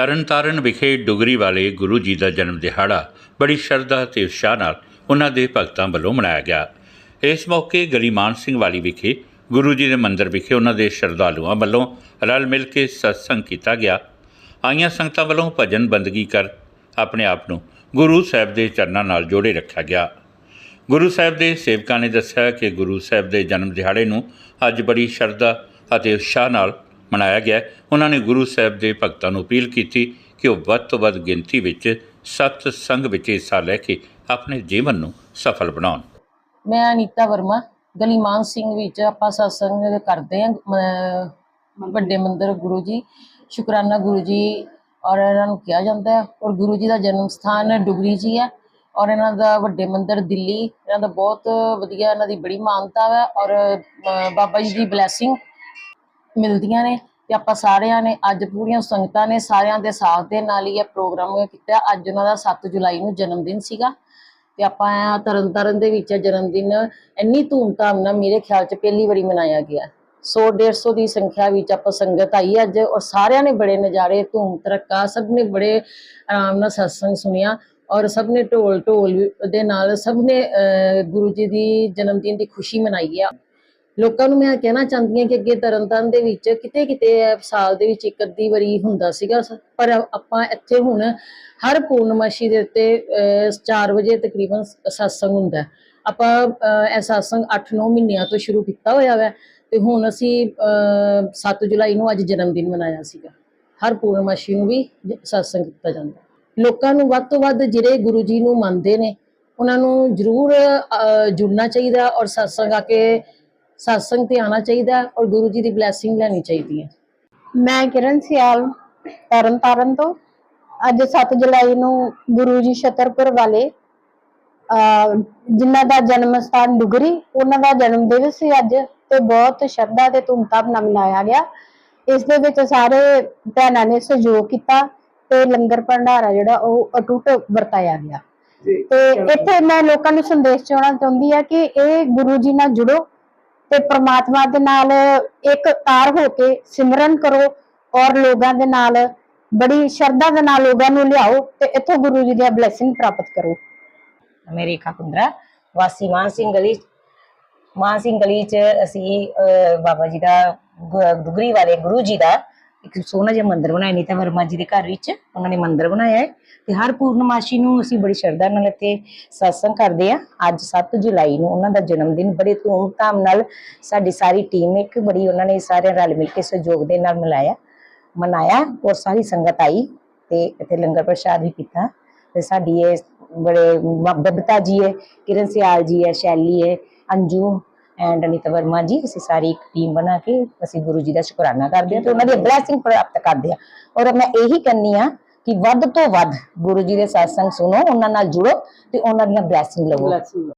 ਤਰਨਤਾਰਨ ਵਿਖੇ ਡੁਗਰੀ ਵਾਲੇ ਗੁਰੂ ਜੀ ਦਾ ਜਨਮ ਦਿਹਾੜਾ ਬੜੀ ਸ਼ਰਧਾ ਤੇ ਉਤਸ਼ਾਹ ਨਾਲ ਉਹਨਾਂ ਦੇ ਭਗਤਾਂ ਵੱਲੋਂ ਮਨਾਇਆ ਗਿਆ। ਇਸ ਮੌਕੇ ਗਲੀ ਮਾਨ ਸਿੰਘ ਵਾਲੀ ਵਿਖੇ ਗੁਰੂ ਜੀ ਦੇ ਮੰਦਿਰ ਵਿਖੇ ਉਹਨਾਂ ਦੇ ਸ਼ਰਧਾਲੂਆਂ ਵੱਲੋਂ ਰਲ ਮਿਲ ਕੇ ਸਤਸੰਗ ਕੀਤਾ ਗਿਆ। ਆਈਆਂ ਸੰਗਤਾਂ ਵੱਲੋਂ ਭਜਨ ਬੰਦਗੀ ਕਰ ਆਪਣੇ ਆਪ ਨੂੰ ਗੁਰੂ ਸਾਹਿਬ ਦੇ ਚਰਨਾਂ ਨਾਲ ਜੋੜੇ ਰੱਖਿਆ ਗਿਆ। ਗੁਰੂ ਸਾਹਿਬ ਦੇ ਸੇਵਕਾਂ ਨੇ ਦੱਸਿਆ ਕਿ ਗੁਰੂ ਸਾਹਿਬ ਦੇ ਜਨਮ ਦਿਹਾੜੇ ਨੂੰ ਅੱਜ ਬੜੀ ਸ਼ਰਧਾ ਅਤੇ ਉਤਸ਼ਾਹ ਨਾਲ ਮਨਾਇਆ ਗਿਆ। ਉਹਨਾਂ ਨੇ ਗੁਰੂ ਸਾਹਿਬ ਦੇ ਭਗਤਾਂ ਨੂੰ ਅਪੀਲ ਕੀਤੀ ਕਿ ਉਹ ਵੱਧ ਤੋਂ ਵੱਧ ਗਿਣਤੀ ਵਿੱਚ ਸਤ ਸੰਗ ਵਿੱਚ ਹਿੱਸਾ ਲੈ ਕੇ ਆਪਣੇ ਜੀਵਨ ਨੂੰ ਸਫਲ ਬਣਾਉਣ। ਮੈਂ ਅਨੀਤਾ ਵਰਮਾ ਗਲੀ ਮਾਨ ਸਿੰਘ ਵਿੱਚ ਆਪਾਂ ਸਤਸੰਗ ਕਰਦੇ ਹਾਂ ਵੱਡੇ ਮੰਦਰ ਗੁਰੂ ਜੀ, ਸ਼ੁਕਰਾਨਾ ਗੁਰੂ ਜੀ ਔਰ ਇਹਨਾਂ ਨੂੰ ਕਿਹਾ ਜਾਂਦਾ ਹੈ। ਔਰ ਗੁਰੂ ਜੀ ਦਾ ਜਨਮ ਸਥਾਨ ਡੁਗਰੀ ਜੀ ਹੈ ਔਰ ਇਹਨਾਂ ਦਾ ਵੱਡੇ ਮੰਦਿਰ ਦਿੱਲੀ, ਇਹਨਾਂ ਦਾ ਬਹੁਤ ਵਧੀਆ, ਇਹਨਾਂ ਦੀ ਬੜੀ ਮਾਨਤਾ ਹੈ ਔਰ ਬਾਬਾ ਜੀ ਦੀ ਬਲੇਸਿੰਗ ਮਿਲਦੀਆਂ ਨੇ ਤੇ ਆਪਾਂ ਸਾਰਿਆਂ ਨੇ ਅੱਜ ਪੂਰੀਆਂ ਸੰਗਤਾਂ ਨੇ ਸਾਰਿਆਂ ਦੇ ਸਾਥ ਦੇ ਨਾਲ ਹੀ ਇਹ ਪ੍ਰੋਗਰਾਮ ਕੀਤਾ। ਅੱਜ ਉਹਨਾਂ ਦਾ 7 ਜੁਲਾਈ ਨੂੰ ਜਨਮ ਦਿਨ ਸੀਗਾ ਤੇ ਆਪਾਂ ਆ ਤਰਨਤਾਰਨ ਦੇ ਵਿੱਚ ਜਨਮ ਦਿਨ ਇੰਨੀ ਧੂਮਧਾਮ ਨਾਲ ਮੇਰੇ ਖਿਆਲ 'ਚ ਪਹਿਲੀ ਵਾਰੀ ਮਨਾਇਆ ਗਿਆ। 100 150 ਦੀ ਸੰਖਿਆ ਵਿੱਚ ਆਪਾਂ ਸੰਗਤ ਆਈ ਅੱਜ ਔਰ ਸਾਰਿਆਂ ਨੇ ਬੜੇ ਨਜ਼ਾਰੇ ਧੂਮ ਤਰੱਕਾ ਸਭ ਨੇ ਬੜੇ ਆਰਾਮ ਨਾਲ ਸਤਸੰਗ ਸੁਣਿਆ ਔਰ ਸਭ ਨੇ ਢੋਲ ਢੋਲ ਦੇ ਨਾਲ ਸਭ ਨੇ ਅਹ, ਗੁਰੂ ਜੀ ਦੀ ਜਨਮ ਦਿਨ ਦੀ ਖੁਸ਼ੀ ਮਨਾਈ ਆ। ਲੋਕਾਂ ਨੂੰ ਮੈਂ ਕਹਿਣਾ ਚਾਹੁੰਦੀ ਹਾਂ ਕਿ ਅੱਗੇ ਤਰਨਤਾਰਨ ਦੇ ਵਿੱਚ ਕਿਤੇ ਕਿਤੇ ਸਾਲ ਦੇ ਵਿੱਚ ਇੱਕ ਅੱਧੀ ਵਾਰੀ ਹੁੰਦਾ ਸੀਗਾ ਸ- ਪਰ ਆਪਾਂ ਇੱਥੇ ਹੁਣ ਹਰ ਪੂਰਨਮਾਸ਼ੀ ਦੇ ਉੱਤੇ 4 ਵਜੇ ਤਕਰੀਬਨ ਸਤਸੰਗ ਹੁੰਦਾ। ਆਪਾਂ ਇਹ ਸਤਸੰਗ 8-9 ਮਹੀਨਿਆਂ ਤੋਂ ਸ਼ੁਰੂ ਕੀਤਾ ਹੋਇਆ ਹੈ ਤੇ ਹੁਣ ਅਸੀਂ 7 ਜੁਲਾਈ ਨੂੰ ਅੱਜ ਜਨਮ ਦਿਨ ਮਨਾਇਆ ਸੀਗਾ। ਹਰ ਪੂਰਨਮਾਸ਼ੀ ਨੂੰ ਵੀ ਜ- ਸਤਸੰਗ ਕੀਤਾ ਜਾਂਦਾ। ਲੋਕਾਂ ਨੂੰ ਵੱਧ ਤੋਂ ਵੱਧ ਜਿਹੜੇ ਗੁਰੂ ਜੀ ਨੂੰ ਮੰਨਦੇ ਨੇ, ਉਹਨਾਂ ਨੂੰ ਜ਼ਰੂਰ ਜੁੜਨਾ ਚਾਹੀਦਾ ਔਰ ਸਤਸੰਗ ਆ ਕੇ ਸਤਸੰਗ ਤੇ ਆਉਣਾ ਚਾਹੀਦਾ ਔਰ ਗੁਰੂ ਜੀ ਦੀ ਬਲੇਸਿੰਗ ਲੈਣੀ ਚਾਹੀਦੀ ਹੈ। ਮੈਂ ਕਿਰਨ ਸਿਆਲ ਤਰਨ ਤਾਰਨ ਤੋਂ। ਅੱਜ 7 ਜੁਲਾਈ ਨੂੰ ਗੁਰੂ ਜੀ ਛਤਰਪੁਰ ਵਾਲੇ ਜਿਨ੍ਹਾਂ ਦਾ ਜਨਮ ਸਥਾਨ ਡੁਗਰੀ ਉਹਨਾਂ ਦਾ ਜਨਮ ਦਿਵਸ ਸੀ ਅੱਜ ਤੇ ਬਹੁਤ ਸ਼ਰਧਾ ਤੇ ਧੂਮਧਾਮ ਨਾਲ ਮਨਾਇਆ ਗਿਆ। ਇਸ ਦੇ ਵਿੱਚ ਸਾਰੇ ਭੈਣਾਂ ਨੇ ਸਹਿਯੋਗ ਕੀਤਾ ਤੇ ਲੰਗਰ ਭੰਡਾਰਾ ਜਿਹੜਾ ਉਹ ਅਟੁੱਟ ਵਰਤਾਇਆ ਗਿਆ। ਤੇ ਇੱਥੇ ਮੈਂ ਲੋਕਾਂ ਨੂੰ ਸੰਦੇਸ਼ ਚਾਉਣਾ ਚਾਹੁੰਦੀ ਆ ਕਿ ਇਹ ਗੁਰੂ ਜੀ ਨਾਲ ਜੁੜੋ। ਤੇ ਪ੍ਰਮਾਤਮਾ ਦੇ ਨਾਲ ਇੱਕ ਤਾਰ ਹੋ ਕੇ ਸਿਮਰਨ ਕਰੋ ਔਰ ਲੋਕਾਂ ਦੇ ਨਾਲ, ਬੜੀ ਸ਼ਰਧਾ ਦੇ ਨਾਲ ਲੋਕਾਂ ਨੂੰ ਲਿਆਓ ਤੇ ਇੱਥੋਂ ਗੁਰੂ ਜੀ ਦੀ ਬਲੇਸਿੰਗ ਪ੍ਰਾਪਤ ਕਰੋ। ਮੈਂ ਰੇਖਾ ਕੁੰਦਰਾ ਵਾਸੀ ਮਾਨ ਸਿੰਘ ਗਲੀ ਮਾਨ ਸਿੰਘ ਗਲੀ ਚ ਅਸੀਂ ਬਾਬਾ ਜੀ ਦਾ, ਗੁ- ਦੁਗਰੀ ਵਾਲੇ ਗੁਰੂ ਜੀ ਦਾ ਇੱਕ ਸੋਹਣਾ ਜਿਹਾ ਮੰਦਿਰ ਬਣਾਇਆ ਨੀਤਾ ਵਰਮਾ ਜੀ ਦੇ ਘਰ ਵਿੱਚ ਉਹਨਾਂ ਨੇ ਮੰਦਿਰ ਬਣਾਇਆ ਹੈ ਤੇ ਹਰ ਪੂਰਨਮਾਸ਼ੀ ਨੂੰ ਅਸੀਂ ਬੜੀ ਸ਼ਰਧਾ ਨਾਲ ਇੱਥੇ ਸਤਸੰਗ ਕਰਦੇ ਆ ਅੱਜ 7 ਜੁਲਾਈ ਨੂੰ ਉਹਨਾਂ ਦਾ ਜਨਮ ਦਿਨ ਬੜੇ ਧੂਮਧਾਮ ਨਾਲ ਸਾਡੀ ਸਾਰੀ ਟੀਮ ਇੱਕ ਬੜੀ ਉਹਨਾਂ ਨੇ ਸਾਰੇ ਰਲ ਮਿਲ ਕੇ ਸਹਿਯੋਗ ਦੇ ਨਾਲ ਮਨਾਇਆ ਮਨਾਇਆ ਔਰ ਸਾਰੀ ਸੰਗਤ ਆਈ ਤੇ ਇੱਥੇ ਲੰਗਰ ਪ੍ਰਸ਼ਾਦ ਵੀ ਕੀਤਾ ਤੇ ਸਾਡੀ ਇਹ ਬੜੇ ਬ- ਬਬਤਾ ਜੀ ਹੈ, ਕਿਰਨ ਸਿਆਲ ਜੀ ਹੈ, ਸ਼ੈਲੀ ਹੈ, ਅੰਜੂ ਐਂਡ ਅਨੀਤਾ ਵਰਮਾ ਜੀ, ਅਸੀਂ ਸਾਰੀ ਇੱਕ ਟੀਮ ਬਣਾ ਕੇ ਅਸੀਂ ਗੁਰੂ ਜੀ ਦਾ ਸ਼ੁਕਰਾਨਾ ਕਰਦੇ ਹਾਂ ਤੇ ਉਹਨਾਂ ਦੀ ਬਲੇਸਿੰਗ ਪ੍ਰਾਪਤ ਕਰਦੇ ਹਾਂ। ਔਰ ਮੈਂ ਇਹੀ ਕਰਨੀ ਆ ਕਿ ਵੱਧ ਤੋਂ ਵੱਧ ਗੁਰੂ ਜੀ ਦੇ ਸਤਸੰਗ ਸੁਣੋ, ਉਹਨਾਂ ਨਾਲ ਜੁੜੋ ਤੇ ਉਹਨਾਂ ਦੀਆਂ ਬਲੇਸਿੰਗ ਲਵੋ।